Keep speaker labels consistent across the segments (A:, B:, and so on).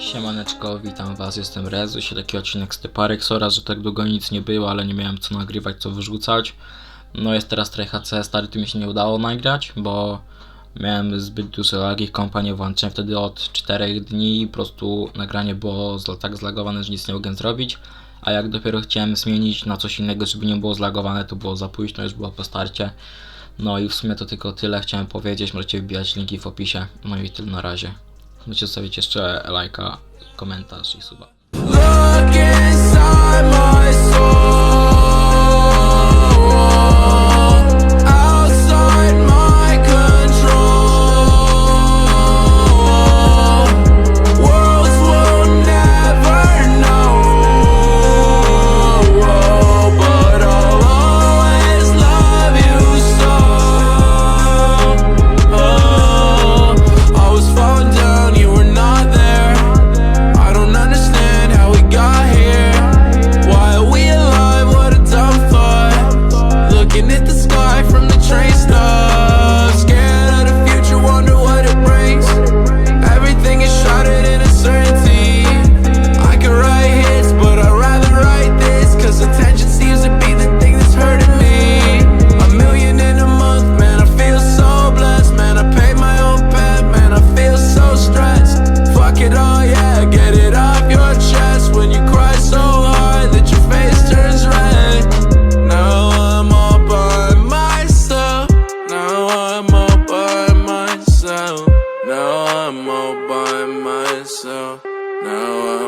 A: Siemaneczko, witam was, jestem Rezu, się taki odcinek z Typarek, sora, że tak długo nic nie było, ale nie miałem co nagrywać, co wyrzucać. No jest teraz trochę HC, stary, tu mi się nie udało nagrać, bo miałem zbyt duże lagi, kompa nie włączyłem wtedy od 4 dni, po prostu nagranie było tak zlagowane, że nic nie mogłem zrobić. A jak dopiero chciałem zmienić na coś innego, żeby nie było zlagowane, to było za późno, już było po starcie. No i w sumie to tylko tyle chciałem powiedzieć, możecie wbijać linki w opisie. No i tyle na razie. Możecie zostawić jeszcze lajka, komentarz i suba.
B: Now I uh,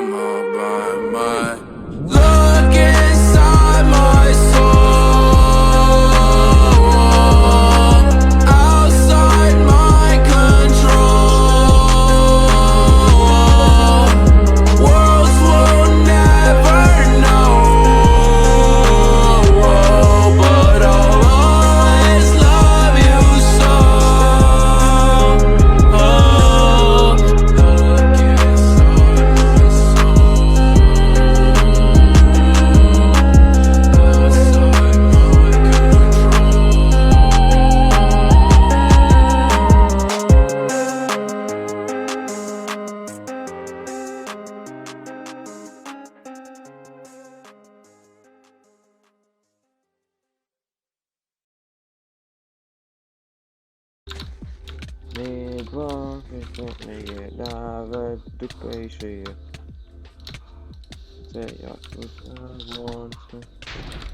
C: Nie dwa, nie nawet dupę i szyję. Chcę jak włączę.